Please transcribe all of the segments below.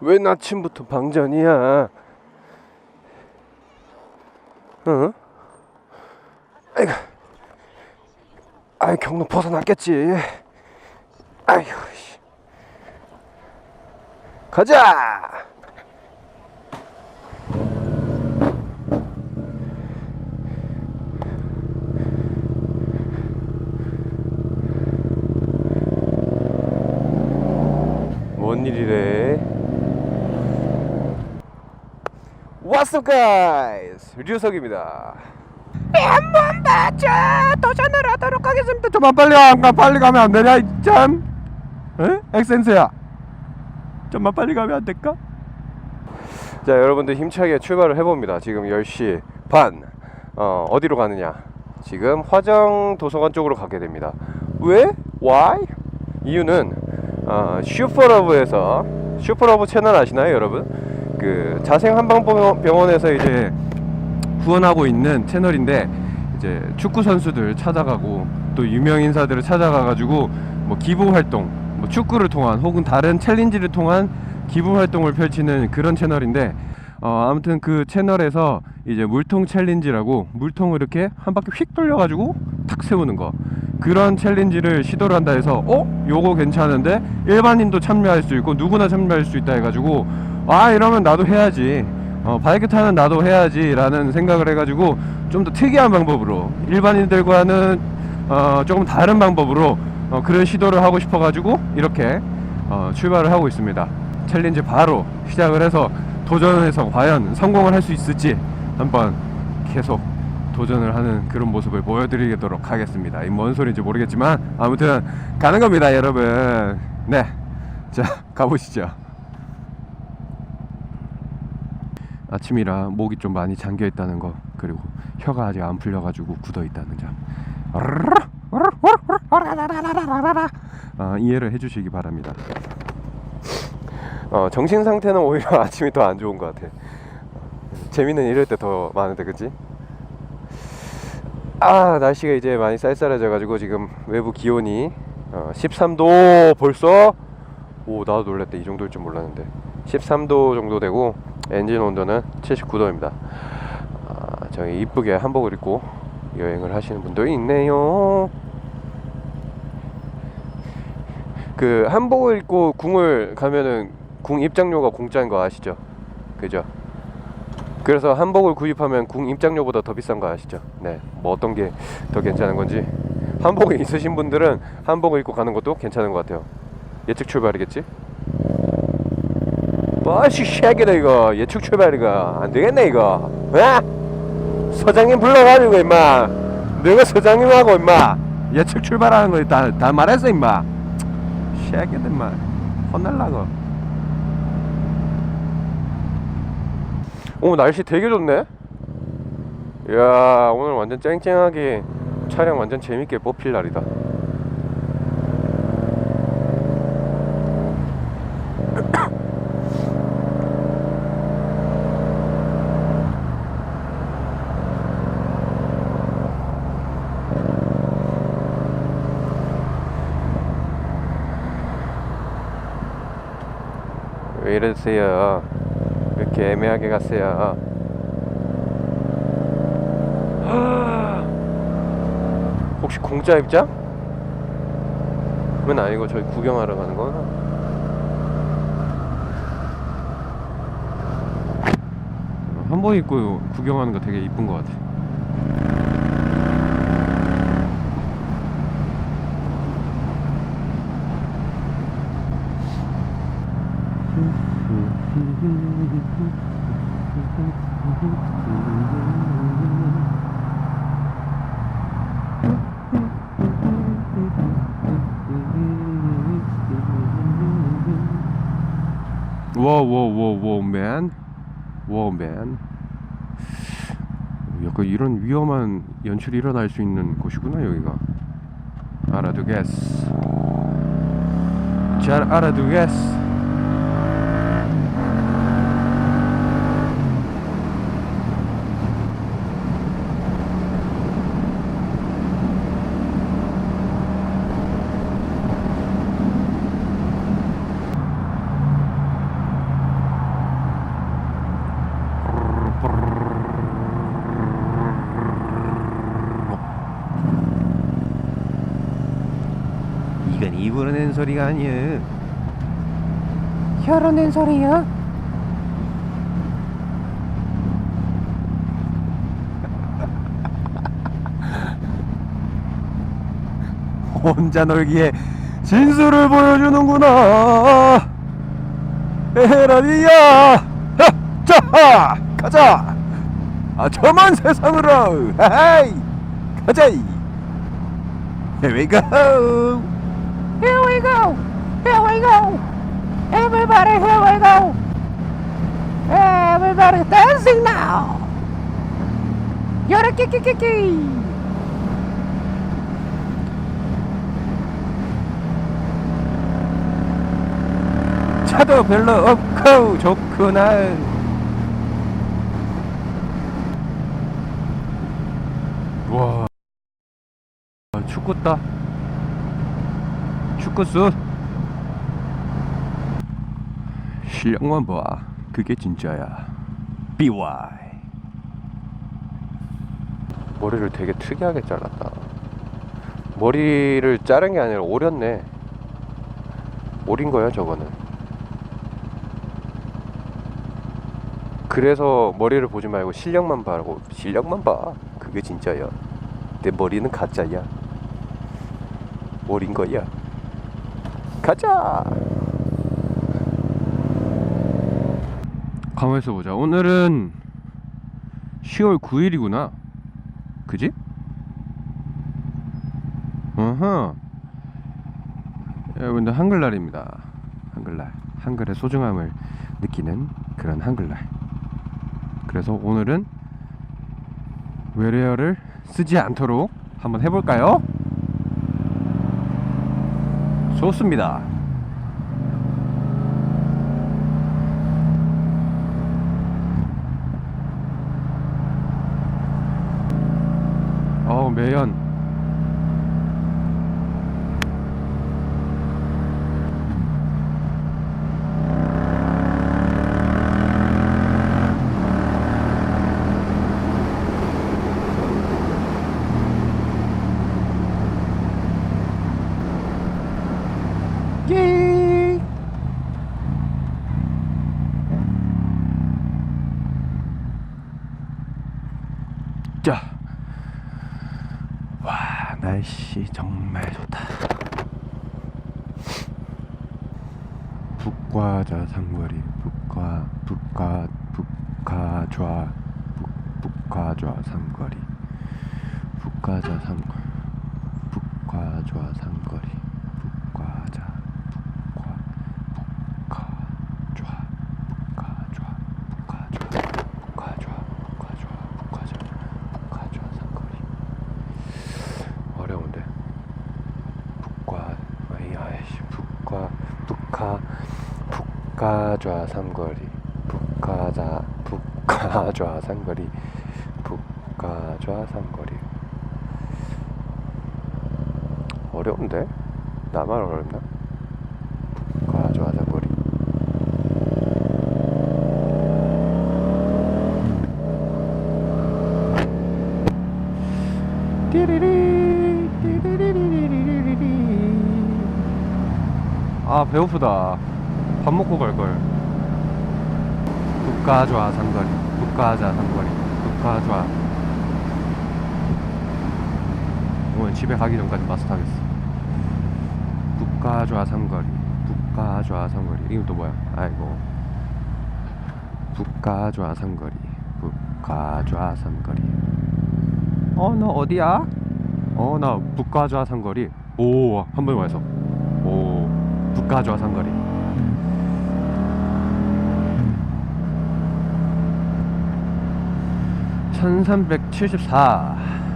왜 아침부터 방전이야? 응? 아이고, 아이 경로 벗어났겠지. 씨. 가자. 뭔 일이래? What's up, guys? 류석입니다. 한번 봐줘 도전을 하도록 하겠습니다 좀만 빨리 안가 빨리 가면 안 되냐 이참 에? 엑센스야 좀만 빨리 가면 안 될까? 자, 여러분들 힘차게 출발을 해봅니다. 지금 10시 반. 어, 어디로 가느냐? 지금 화정 도서관 쪽으로 가게 됩니다. 왜? Why? 이유는 어, 슈퍼러브에서 슈퍼러브 채널 아시나요, 여러분? 그 자생 한방병원에서 이제 후원하고 있는 채널인데 이제 축구 선수들 찾아가고 또 유명 인사들을 찾아가가지고 뭐 기부 활동, 뭐 축구를 통한 혹은 다른 챌린지를 통한 기부 활동을 펼치는 그런 채널인데 어 아무튼 그 채널에서 이제 물통 챌린지라고 물통을 이렇게 한 바퀴 휙 돌려가지고 탁 세우는 거 그런 챌린지를 시도를 한다 해서 어? 요거 괜찮은데? 일반인도 참여할 수 있고 누구나 참여할 수 있다 해가지고 아 이러면 나도 해야지. 어, 바이크 타는 나도 해야지 라는 생각을 해가지고 좀 더 특이한 방법으로 일반인들과는 어, 조금 다른 방법으로 어, 그런 시도를 하고 싶어가지고 이렇게 어, 출발을 하고 있습니다. 챌린지 바로 시작을 해서 도전을 해서 과연 성공을 할 수 있을지 한번 계속 도전을 하는 그런 모습을 보여드리도록 하겠습니다. 이뭔 소리인지 모르겠지만 아무튼 가는 겁니다, 여러분. 네, 자 가보시죠. 아침이라 목이 좀 많이 잠겨 있다는 거 그리고 혀가 아직 안 풀려가지고 굳어 있다는 점 아, 이해를 해주시기 바랍니다. 어, 정신 상태는 오히려 아침이 더 안 좋은 것 같아. 재미는 이럴 때 더 많은데, 그치? 아, 날씨가 이제 많이 쌀쌀해져 가지고 지금 외부 기온이 어, 13도 벌써? 오, 나도 놀랬대. 이 정도일 줄 몰랐는데. 13도 정도 되고 엔진 온도는 79도입니다. 아, 저기 이쁘게 한복을 입고 여행을 하시는 분도 있네요. 그 한복을 입고 궁을 가면은 궁 입장료가 공짜인 거 아시죠? 그죠? 그래서 한복을 구입하면 궁 입장료보다 더 비싼 거 아시죠? 네. 뭐 어떤 게 더 괜찮은 건지 한복이 있으신 분들은 한복을 입고 가는 것도 괜찮은 것 같아요. 예측 출발이겠지? 뭐시 쉐기다 이거 예측 출발이가 안 되겠네 이거. 에? 서장님 불러가지고 임마. 내가 서장님하고 임마 예측 출발하는 거다 다 말했어 임마. 쉐기들 말 혼날라고. 오 날씨 되게 좋네. 이야 오늘 완전 쨍쨍하게 촬영 완전 재밌게 뽑힐 날이다. 왜 이러세요? 왜 이렇게 애매하게 갔어요? 혹시 공짜 입장? 은 아니고 저희 구경하러 가는 거나? 한복 입고 구경하는 거 되게 이쁜 것 같아. 맨. 워 맨. 약간 이런 위험한 연출이 일어날 수 있는 곳이구나 여기가. 알아두겠어. 잘 알아두겠어. 입으로 낸 소리가 아니야 혀로 낸 소리야 혼자 놀기에 진수를 보여주는구나. 에라디야! 자 가자! 아 저만 세상으로 하이! 가자 Here we go Here we go. Here we go. Everybody, here we go. Everybody dancing now. 요르키키키키. 차도 별로 없고 좋구나 와 아, 축구다 축구수 실력만 봐 그게 진짜야 BY 머리를 되게 특이하게 잘랐다. 머리를 자른 게 아니라 오렸네. 오린 거야 저거는. 그래서 머리를 보지 말고 실력만 봐라고 실력만 봐. 그게 진짜야. 내 머리는 가짜야. 오린 거야. 가자. 가만있어 보자 오늘은 10월 9일이구나 그지? 어허 여러분들 한글날입니다 한글날 한글의 소중함을 느끼는 그런 한글날 그래서 오늘은 외래어를 쓰지 않도록 한번 해볼까요? 좋습니다. 어우 매연 예. 자. 와, 날씨 정말 좋다. 북과자 상거리, 북과, 북과, 북가좌, 북, 북가좌 상거리, 북가자 상, 북과좌 상거리, 북과자, 북과, 북가좌, 북가좌, 북가좌, 북가좌, 북가좌, 북가좌, 북가좌 상거리. 어려운데. 북과 아이 아이씨 북과 북하 북가좌 삼거리 북가자 북가좌 삼거리 북가좌 삼거리. 어려운데? 나만 어렵나? 북가좌 삼거리. 띠리리 띠리리리리리리. 아 배고프다 밥 먹고 갈걸 북가좌 상거리 북가자 상거리 북가좌. 오늘 집에 가기 전까지 버스 타겠어. 북가좌 상거리 북가좌 상거리. 이건 또 뭐야? 아이고. 북가좌 상거리 북가좌 상거리. 어 너 어디야? 어 나 북가좌 상거리. 오 한 번에 와서. 오 북가좌 상거리 1374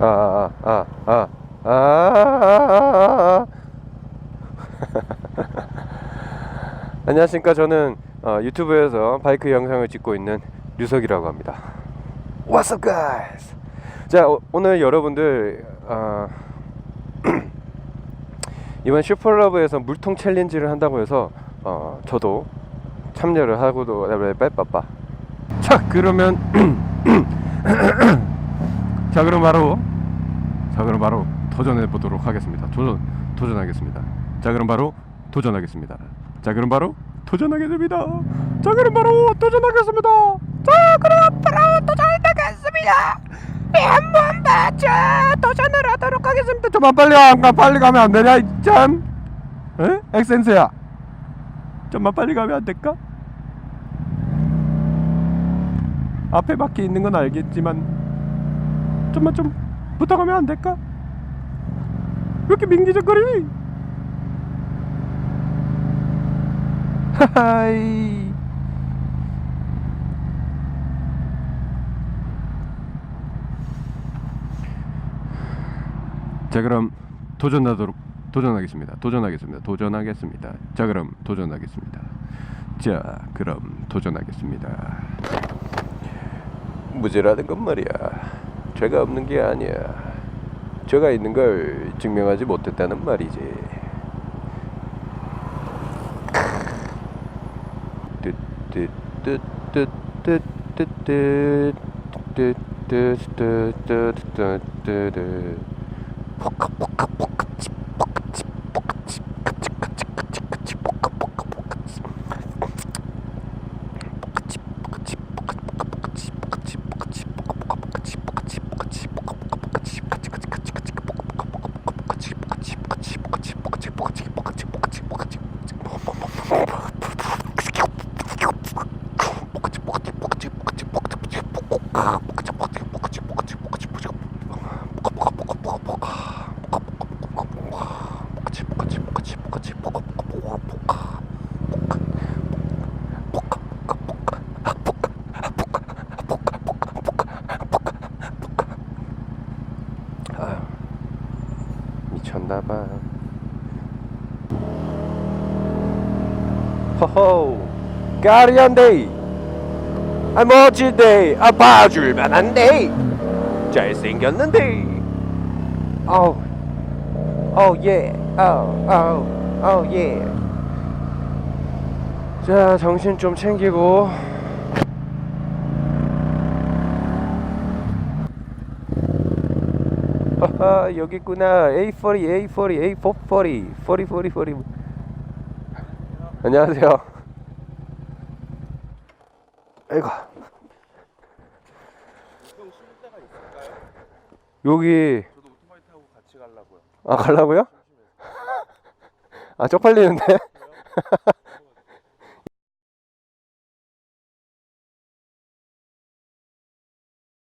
아, 아, 아. 안녕하십니까. 저는 어, 유튜브에서 바이크 영상을 찍고 있는 류석이라고 합니다. What's up, guys? 자, 오, 오늘 여러분들 어, 이번 슈퍼러브에서 물통 챌린지를 한다고 해서 어, 저도 참여를 하고도 빼빠빠. 자 그러면 자 그럼 바로 자 그럼 바로 도전해 보도록 하겠습니다. 도전 도전하겠습니다. 자 그럼 바로 도전하겠습니다. 자 그럼 바로 도전하겠습니다. 자 그럼 바로 도전하겠습니다. 자 그럼 바로 도전하겠습니다 네, 한번 맞춰 도전을 하도록 하겠습니다 좀만 빨리 안 가. 빨리 가면 안 되냐? 이 참. 에? 엑센스야. 좀만 빨리 가면 안 될까? 앞에 바퀴 있는 건 알겠지만 좀만 좀 부탁하면 안 될까? 왜 이렇게 민기적거리? 하하이. 자 그럼 도전하도록 도전하겠습니다. 도전하겠습니다. 도전하겠습니다. 자 그럼 도전하겠습니다. 자 그럼 도전하겠습니다. 무죄라는 건 말이야. 죄가 없는 게 아니야. 죄가 있는 걸 증명하지 못했다는 말이지. 미쳤나봐. 호호, 까리한데, 아 멋진데, 아 봐줄만한데, 잘생겼는데. 어우, 어 예, 어우, 어우, 어 예. 자, 정신 좀 챙기고. 여기 있구나. A40 A40 A440 40 40 40 안녕하세요 아이고 여기 아 갈라고요? 아 쪽팔리는데?